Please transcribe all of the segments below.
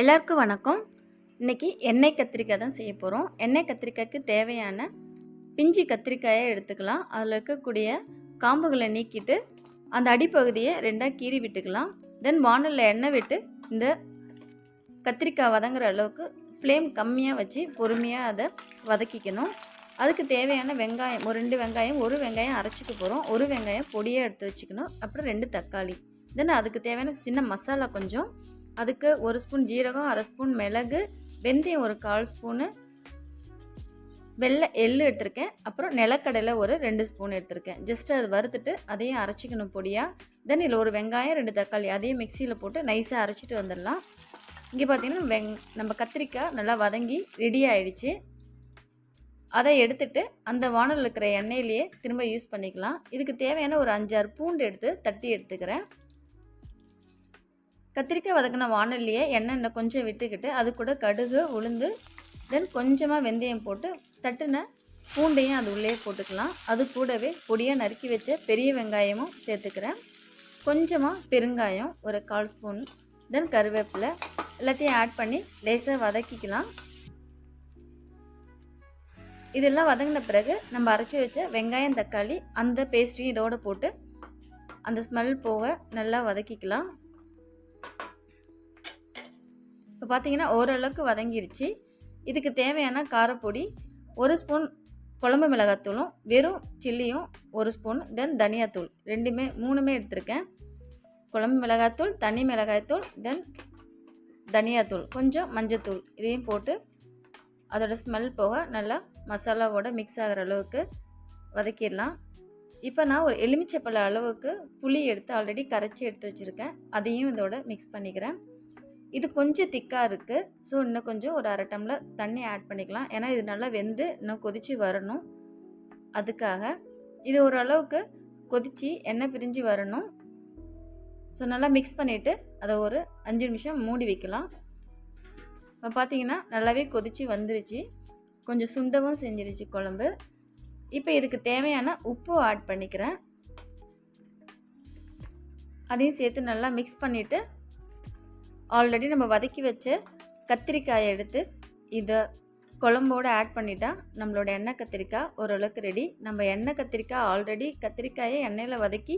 எல்லாருக்கும் வணக்கம். இன்றைக்கி எண்ணெய் கத்திரிக்காய் தான் செய்ய போகிறோம் எண்ணெய் கத்திரிக்காய்க்கு தேவையான பிஞ்சி கத்திரிக்காயை எடுத்துக்கலாம். அதில் இருக்கக்கூடிய காம்புகளை நீக்கிட்டு அந்த அடிப்பகுதியை ரெண்டாக கீறி விட்டுக்கலாம். தென் வானலில் எண்ணெய் விட்டு இந்த கத்திரிக்காய் வதங்குற அளவுக்கு ஃப்ளேம் கம்மியாக வச்சு பொறுமையாக அதை வதக்கிக்கணும். அதுக்கு தேவையான வெங்காயம் ஒரு ரெண்டு வெங்காயம் ஒரு வெங்காயம் அரைச்சிக்க போகிறோம் ஒரு வெங்காயம் பொடியாக எடுத்து வச்சுக்கணும். அப்புறம் ரெண்டு தக்காளி. தென் அதுக்கு தேவையான சின்ன மசாலா கொஞ்சம் அதுக்கு ஒரு ஸ்பூன் ஜீரகம் அரை ஸ்பூன் மிளகு வெந்தயம் ஒரு கால் ஸ்பூனு வெள்ளை எள்ளு எடுத்திருக்கேன். அப்புறம் நிலக்கடலை ஒரு ரெண்டு ஸ்பூன் எடுத்திருக்கேன். ஜஸ்ட் அது வறுத்துட்டு அதையும் அரைச்சிக்கணும் பொடியாக தென் இதில் ஒரு வெங்காயம் ரெண்டு தக்காளி அதையும் மிக்சியில் போட்டு நைஸாக அரைச்சிட்டு வந்துடலாம். இங்கே பார்த்தீங்கன்னா வெங் நம்ம கத்திரிக்காய் நல்லா வதங்கி ரெடி ஆயிடுச்சு. அதை எடுத்துட்டு அந்த வானல் இருக்கிற எண்ணெயிலேயே திரும்ப யூஸ் பண்ணிக்கலாம். இதுக்கு தேவையான ஒரு அஞ்சாறு பூண்டு எடுத்து தட்டி எடுத்துக்கிறேன். கத்திரிக்காய் வதக்கின வானொலியை எண்ணெய் எண்ணெய் கொஞ்சம் விட்டுக்கிட்டு அது கூட கடுகு உளுந்து தென் கொஞ்சமாக வெந்தயம் போட்டு தட்டுன பூண்டையும் அது உள்ளே போட்டுக்கலாம். அது கூடவே பொடியாக நறுக்கி வச்ச பெரிய வெங்காயமும் சேர்த்துக்கிறேன். கொஞ்சமாக பெருங்காயம் ஒரு கால் ஸ்பூன் தென் கருவேப்பிலை எல்லாத்தையும் ஆட் பண்ணி லேசாக வதக்கிக்கலாம். இதெல்லாம் வதங்கின பிறகு நம்ம அரைச்சி வச்ச வெங்காயம் தக்காளி அந்த பேஸ்ட்டையும் இதோடு போட்டு அந்த ஸ்மெல் போக நல்லா வதக்கிக்கலாம். இப்போ பார்த்தீங்கன்னா ஓரளவுக்கு வதங்கிருச்சு. இதுக்கு தேவையான காரப்பொடி ஒரு ஸ்பூன் குழம்பு மிளகாத்தூளும் வெறும் சில்லியும் ஒரு ஸ்பூன் தென் தனியாத்தூள். ரெண்டுமே மூணுமே எடுத்திருக்கேன். குழம்பு மிளகாத்தூள் தனி மிளகாய்த்தூள் தென் தனியாத்தூள். கொஞ்சம் மஞ்சத்தூள் இதையும் போட்டு அதோடய ஸ்மெல் போக நல்லா மசாலாவோட மிக்ஸ் ஆகிற அளவுக்கு வதக்கிடலாம். இப்போ நான் ஒரு எலுமிச்சப்பழ அளவுக்கு புளி எடுத்து ஆல்ரெடி கரைச்சி எடுத்து வச்சுருக்கேன். அதையும் இதோட மிக்ஸ் பண்ணிக்கிறேன். இது கொஞ்சம் திக்காக இருக்குது ஸோ இன்னும் கொஞ்சம் ஒரு அரை டம்ளர் தண்ணி ஆட் பண்ணிக்கலாம். ஏன்னா இது நல்லா வெந்து இன்னும் கொதித்து வரணும். அதுக்காக இது ஓரளவுக்கு கொதித்து எண்ணெய் பிரிஞ்சு வரணும். ஸோ நல்லா மிக்ஸ் பண்ணிவிட்டு அதை ஒரு அஞ்சு நிமிஷம் மூடி வைக்கலாம். இப்போ பார்த்தீங்கன்னா நல்லாவே கொதித்து வந்துருச்சு. கொஞ்சம் சுண்டவும் செஞ்சிருச்சு குழம்பு. இப்போ இதுக்கு தேவையான உப்பு ஆட் பண்ணிக்கிறேன். அதையும் சேர்த்து நல்லா மிக்ஸ் பண்ணிவிட்டு ஆல்ரெடி நம்ம வதக்கி வச்ச கத்திரிக்காயை எடுத்து இதை குழம்போடு ஆட் பண்ணிட்டா நம்மளோட எண்ணெய் கத்திரிக்காய் ஓரளவுக்கு ரெடி நம்ம எண்ணெய் கத்திரிக்காய் ஆல்ரெடி கத்திரிக்காயை எண்ணெயில் வதக்கி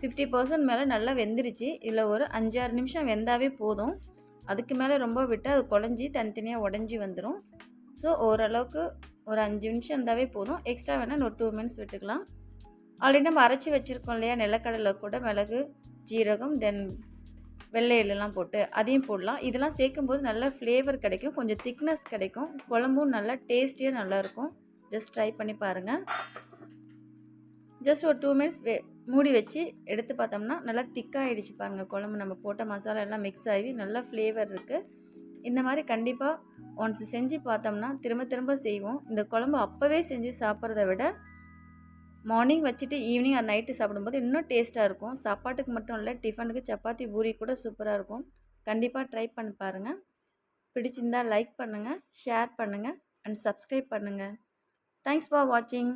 ஃபிஃப்டி பர்சன்ட் மேலே நல்லா வெந்துருச்சு. இதில் ஒரு அஞ்சாறு நிமிஷம் வெந்தாவே போதும். அதுக்கு மேலே ரொம்ப விட்டு அது குழஞ்சி தனித்தனியாக உடஞ்சி வந்துடும் ஸோ ஓரளவுக்கு ஒரு அஞ்சு நிமிஷம் இருந்தாவே போதும். எக்ஸ்ட்ரா வேணால் ஒரு டூ மினிட்ஸ் விட்டுக்கலாம். ஆல்ரெடி நம்ம அரைச்சி வச்சுருக்கோம் இல்லையா? நிலக்கடலை கூட மிளகு ஜீரகம் தென் வெள்ளை எள்ளெல்லாம் போட்டு அதையும் போடலாம். இதெல்லாம் சேர்க்கும்போது நல்ல ஃப்ளேவர் கிடைக்கும். கொஞ்சம் திக்னஸ் கிடைக்கும். குழம்பும் நல்லா டேஸ்டியாக நல்லாயிருக்கும். ஜஸ்ட் ட்ரை பண்ணி பாருங்கள் ஜஸ்ட் ஒரு டூ மினிட்ஸ் வே மூடி வச்சு எடுத்து பார்த்தோம்னா நல்லா திக்காகிடுச்சு பாருங்கள் குழம்பு. நம்ம போட்ட மசாலா எல்லாம் மிக்ஸ் ஆகி நல்லா ஃப்ளேவர் இருக்குது இந்த மாதிரி கண்டிப்பாக ஒன்ஸ் செஞ்சு பார்த்தோம்னா திரும்ப திரும்ப செய்வோம். இந்த குழம்பு அப்போவே செஞ்சு சாப்பிட்றத விட மார்னிங் வச்சுட்டு ஈவினிங் அது நைட்டு சாப்பிடும்போது இன்னும் டேஸ்ட்டாக இருக்கும். சாப்பாட்டுக்கு மட்டும் இல்லை டிஃபனுக்கு சப்பாத்தி பூரி கூட சூப்பராக இருக்கும். கண்டிப்பாக ட்ரை பண்ணி பாருங்கள் பிடிச்சிருந்தால் லைக் பண்ணுங்கள் ஷேர் பண்ணுங்கள் அண்ட் சப்ஸ்கிரைப் பண்ணுங்கள் தேங்க்ஸ் ஃபார் வாட்சிங்